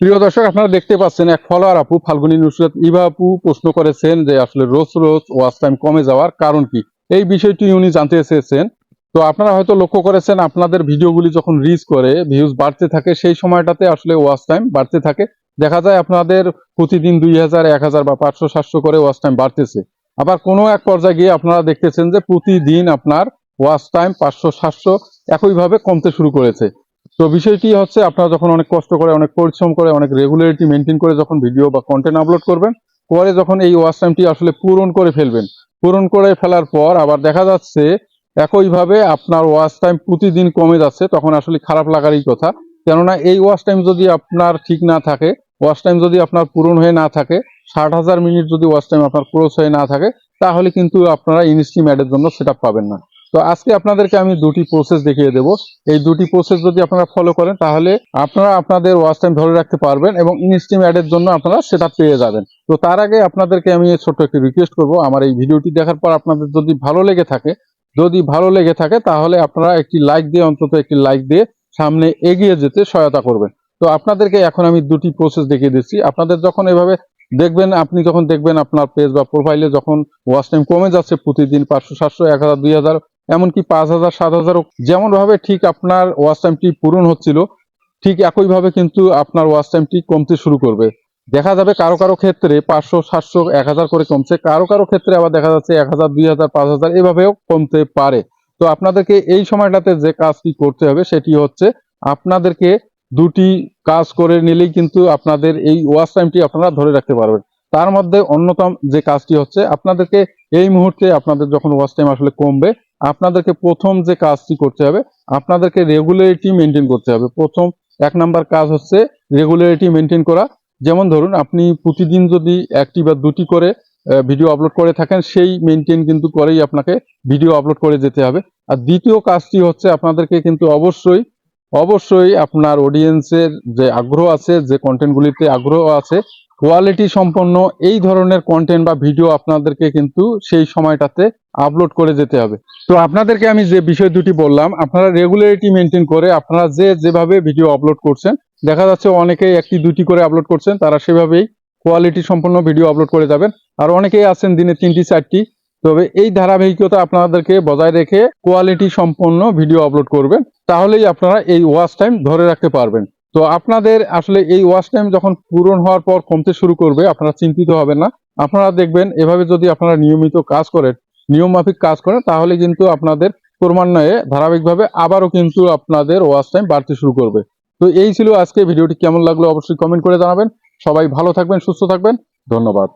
প্রিয় দর্শক, আপনারা দেখতে পাচ্ছেন এক ফলোয়ার আপু ফাল্গুনী নুসরাত ইভা আপু প্রশ্ন করেছেন যে আসলে রোজ রোজ ওয়াচ টাইম কমে যাওয়ার কারণ কি? এই বিষয়টি উনি জানতে এসেছেন তো আপনারা হয়তো লক্ষ্য করেছেন, আপনাদের ভিডিওগুলি যখন রিচ করে ভিউজ বাড়তে থাকে, সেই সময়টাতে আসলে ওয়াচ টাইম বাড়তে থাকে। দেখা যায় আপনাদের প্রতিদিন দুই হাজার, এক হাজার বা পাঁচশো, সাতশো করে ওয়াচ টাইম বাড়তেছে। আবার কোনো এক পর্যায়ে গিয়ে আপনারা দেখতেছেন যে প্রতিদিন আপনার ওয়াচ টাইম পাঁচশো, সাতশো একইভাবে কমতে শুরু করেছে। তো বিষয়টি হচ্ছে আপনারা যখন অনেক কষ্ট করে, অনেক পরিশ্রম করে, অনেক রেগুলারিটি মেনটেন করে যখন ভিডিও বা কন্টেন্ট আপলোড করবেন, পরে যখন এই ওয়াচ টাইমটি আসলে পূরণ করে ফেলবেন। পূরণ করে ফেলার পর আবার দেখা যাচ্ছে একইভাবে আপনার ওয়াচ টাইম প্রতিদিন কমে যাচ্ছে, তখন আসলে খারাপ লাগারই কথা। কেননা এই ওয়াচ টাইম যদি আপনার ঠিক না থাকে ওয়াচ টাইম যদি আপনার পূরণ হয়ে না থাকে, ষাট হাজার মিনিট যদি ওয়াচ টাইম আপনার ক্রোস হয়ে না থাকে, তাহলে কিন্তু আপনারা ইনস্ট্রিম অ্যাডের জন্য সেট পাবেন না। তো আজকে আপনাদেরকে আমি দুটি প্রসেস দেখিয়ে দেব। এই দুটি প্রসেস যদি আপনারা ফলো করেন, তাহলে আপনারা আপনাদের ওয়াচ টাইম ধরে রাখতে পারবেন এবং ইনস্ট্রিম অ্যাডের জন্য আপনারা সেটা পেয়ে যাবেন। তো তার আগে আপনাদেরকে আমি ছোট্ট একটি রিকোয়েস্ট করব। আমার এই ভিডিওটি দেখার পর আপনাদের যদি ভালো লেগে থাকে, যদি ভালো লেগে থাকে, তাহলে আপনারা একটি লাইক দিয়ে, অন্তত একটি লাইক দিয়ে সামনে এগিয়ে যেতে সহায়তা করবেন। তো আপনাদেরকে এখন আমি দুটি প্রসেস দেখিয়ে দিচ্ছি। আপনাদের যখন এভাবে দেখবেন, আপনি যখন দেখবেন আপনার পেজ বা প্রোফাইলে যখন ওয়াচ টাইম কমে যাচ্ছে, প্রতিদিন পাঁচশো, সাতশো, এক হাজার, দুই হাজার এমনকি পাঁচ হাজার, সাত হাজার যেমন ভাবে ঠিক আপনার ওয়াচ টাইমটি পূরণ হচ্ছিল, ঠিক একইভাবে কিন্তু আপনার ওয়াচ টাইমটি কমতে শুরু করবে। দেখা যাবে কারও কারও ক্ষেত্রে পাঁচশো, সাতশো, এক হাজার করে কমছে, কারও কারও ক্ষেত্রে আবার দেখা যাচ্ছে এক হাজার, দুই হাজার, পাঁচ হাজার এভাবেও কমতে পারে। তো আপনাদেরকে এই সময়টাতে যে কাজটি করতে হবে সেটি হচ্ছে আপনাদেরকে দুটি কাজ করে নিলেই কিন্তু আপনাদের এই ওয়াচ টাইমটি আপনারা ধরে রাখতে পারবেন। তার মধ্যে অন্যতম যে কাজটি হচ্ছে, আপনাদেরকে এই মুহূর্তে আপনাদের যখন ওয়াচ টাইম আসলে কমবে আপনাদেরকে প্রথম যে কাজটি করতে হবে, আপনাদেরকে রেগুলারিটি মেনটেন করতে হবে। প্রথম এক নাম্বার কাজ হচ্ছে রেগুলারিটি মেনটেন করা। যেমন ধরুন, আপনি প্রতিদিন যদি একটি বা দুটি করে ভিডিও আপলোড করে থাকেন, সেই মেনটেন কিন্তু করেই আপনাকে ভিডিও আপলোড করে যেতে হবে। আর দ্বিতীয় কাজটি হচ্ছে আপনাদেরকে কিন্তু অবশ্যই অবশ্যই আপনার অডিয়েন্সের যে আগ্রহ আছে, যে কন্টেন্টগুলিতে আগ্রহ আছে কোয়ালিটি সম্পন্ন এই ধরনের কন্টেন্ট বা ভিডিও আপনাদেরকে কিন্তু সেই সময়টাতে আপলোড করে যেতে হবে। তো আপনাদেরকে আমি যে বিষয় দুটি বললাম, আপনারা রেগুলারিটি মেনটেন করে আপনারা যে যেভাবে ভিডিও আপলোড করছেন, দেখা যাচ্ছে অনেকেই একটি দুটি করে আপলোড করছেন, তারা সেভাবেই কোয়ালিটি সম্পন্ন ভিডিও আপলোড করে যাবেন। আর অনেকেই আছেন দিনে তিনটি, চারটি। তবে এই ধারাবাহিকতা আপনাদেরকে বজায় রেখে কোয়ালিটি সম্পন্ন ভিডিও আপলোড করবেন, তাহলেই আপনারা এই ওয়াচ টাইম ধরে রাখতে পারবেন। তো আপনাদের আসলে এই ওয়াশ টাইম যখন পূরণ হওয়ার পর কমতে শুরু করবে, আপনারা চিন্তিত হবেন না। আপনারা দেখবেন, এভাবে যদি আপনারা নিয়মিত কাজ করেন নিয়ম মাফিক কাজ করেন, তাহলে কিন্তু আপনাদের ক্রমান্বয়ে ধারাবাহিকভাবে আবারও কিন্তু আপনাদের ওয়াশ টাইম বাড়তে শুরু করবে। তো এই ছিল আজকে ভিডিওটি। কেমন লাগল অবশ্যই কমেন্ট করে জানাবেন। সবাই ভালো থাকবেন, সুস্থ থাকবেন। ধন্যবাদ।